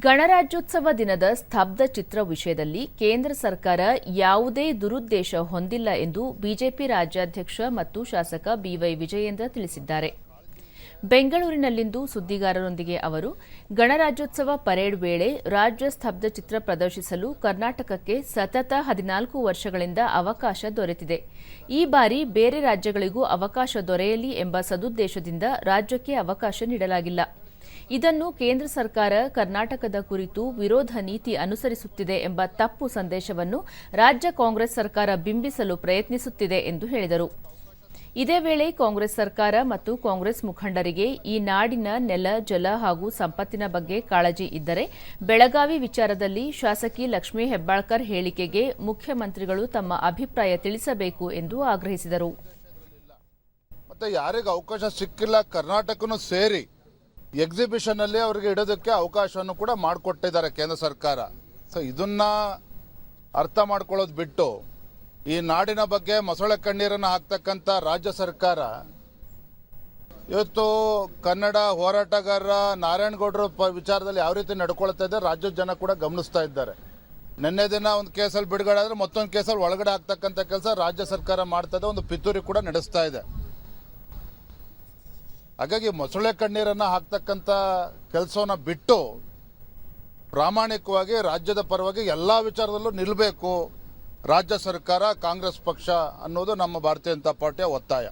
ಗಣರಾಜ್ಯೋತ್ಸವ ದಿನದ ಸ್ತಬ್ಧ ಚಿತ್ರ ವಿಷಯದಲ್ಲಿ ಕೇಂದ್ರ ಸರ್ಕಾರ ಯಾವುದೇ ದುರುದ್ದೇಶ ಹೊಂದಿಲ್ಲ ಎಂದು ಬಿಜೆಪಿ ರಾಜ್ಯಾಧ್ಯಕ್ಷ ಮತ್ತು ಶಾಸಕ ಬಿವೈ ವಿಜಯೇಂದ್ರ ತಿಳಿಸಿದ್ದಾರೆ. ಬೆಂಗಳೂರಿನಲ್ಲಿಂದು ಸುದ್ದಿಗಾರರೊಂದಿಗೆ ಅವರು, ಗಣರಾಜ್ಯೋತ್ಸವ ಪರೇಡ್ ವೇಳೆ ರಾಜ್ಯ ಸ್ತಬ್ಧ ಚಿತ್ರ ಪ್ರದರ್ಶಿಸಲು ಕರ್ನಾಟಕಕ್ಕೆ ಸತತ ಹದಿನಾಲ್ಕು ವರ್ಷಗಳಿಂದ ಅವಕಾಶ ದೊರೆತಿದೆ. ಈ ಬಾರಿ ಬೇರೆ ರಾಜ್ಯಗಳಿಗೂ ಅವಕಾಶ ದೊರೆಯಲಿ ಎಂಬ ಸದುದ್ದೇಶದಿಂದ ರಾಜ್ಯಕ್ಕೆ ಅವಕಾಶ ನೀಡಲಾಗಿಲ್ಲ. ಇದನ್ನು ಕೇಂದ್ರ ಸರ್ಕಾರ ಕರ್ನಾಟಕದ ಕುರಿತು ವಿರೋಧ ನೀತಿ ಅನುಸರಿಸುತ್ತಿದೆ ಎಂಬ ತಪ್ಪು ಸಂದೇಶವನ್ನು ರಾಜ್ಯ ಕಾಂಗ್ರೆಸ್ ಸರ್ಕಾರ ಬಿಂಬಿಸಲು ಪ್ರಯತ್ನಿಸುತ್ತಿದೆ ಎಂದು ಹೇಳಿದರು. ಇದೇ ವೇಳೆ ಕಾಂಗ್ರೆಸ್ ಸರ್ಕಾರ ಮತ್ತು ಕಾಂಗ್ರೆಸ್ ಮುಖಂಡರಿಗೆ ಈ ನಾಡಿನ ನೆಲ, ಜಲ ಹಾಗೂ ಸಂಪತ್ತಿನ ಬಗ್ಗೆ ಕಾಳಜಿ ಇದ್ದರೆ ಬೆಳಗಾವಿ ವಿಚಾರದಲ್ಲಿ ಶಾಸಕಿ ಲಕ್ಷ್ಮೀ ಹೆಬ್ಬಾಳ್ಕರ್ ಹೇಳಿಕೆಗೆ ಮುಖ್ಯಮಂತ್ರಿಗಳು ತಮ್ಮ ಅಭಿಪ್ರಾಯ ತಿಳಿಸಬೇಕು ಎಂದು ಆಗ್ರಹಿಸಿದರು. ಮತ್ತೆ ಯಾರಿಗೆ ಅವಕಾಶ ಸಿಕ್ಕಿಲ್ಲ. ಕರ್ನಾಟಕನೂ ಸೇರಿ ಎಕ್ಸಿಬಿಷನ್ ಅಲ್ಲಿ ಅವರಿಗೆ ಇಡೋದಕ್ಕೆ ಅವಕಾಶವನ್ನು ಕೂಡ ಮಾಡಿಕೊಟ್ಟಿದ್ದಾರೆ ಕೇಂದ್ರ ಸರ್ಕಾರ. ಸೊ ಇದನ್ನ ಅರ್ಥ ಮಾಡ್ಕೊಳ್ಳೋದು ಬಿಟ್ಟು ಈ ನಾಡಿನ ಬಗ್ಗೆ ಮೊಸಳೆ ಕಣ್ಣೀರನ್ನು ಹಾಕ್ತಕ್ಕಂಥ ರಾಜ್ಯ ಸರ್ಕಾರ ಇವತ್ತು ಕನ್ನಡ ಹೋರಾಟಗಾರ ನಾರಾಯಣಗೌಡರ ಪ ವಿಚಾರದಲ್ಲಿ ಯಾವ ರೀತಿ ನಡ್ಕೊಳ್ತಾ ಇದೆ ರಾಜ್ಯದ ಜನ ಕೂಡ ಗಮನಿಸ್ತಾ ಇದ್ದಾರೆ. ನಿನ್ನೆ ದಿನ ಒಂದು ಕೇಸಲ್ಲಿ ಬಿಡುಗಡೆ ಆದರೆ ಮತ್ತೊಂದು ಕೇಸಲ್ಲಿ ಒಳಗಡೆ ಆಗ್ತಕ್ಕಂಥ ಕೆಲಸ ರಾಜ್ಯ ಸರ್ಕಾರ ಮಾಡ್ತಾ ಇದೆ, ಒಂದು ಪಿತೂರಿ ಕೂಡ ನಡೆಸ್ತಾ ಇದೆ. ಹಾಗಾಗಿ ಮೊಸಳೆ ಕಣ್ಣೀರನ್ನು ಹಾಕ್ತಕ್ಕಂಥ ಕೆಲಸವನ್ನ ಬಿಟ್ಟು ಪ್ರಾಮಾಣಿಕವಾಗಿ ರಾಜ್ಯದ ಪರವಾಗಿ ಎಲ್ಲ ವಿಚಾರದಲ್ಲೂ ನಿಲ್ಲಬೇಕು ರಾಜ್ಯ ಸರ್ಕಾರ, ಕಾಂಗ್ರೆಸ್ ಪಕ್ಷ ಅನ್ನೋದು ನಮ್ಮ ಭಾರತೀಯ ಜನತಾ ಪಾರ್ಟಿಯ ಒತ್ತಾಯ.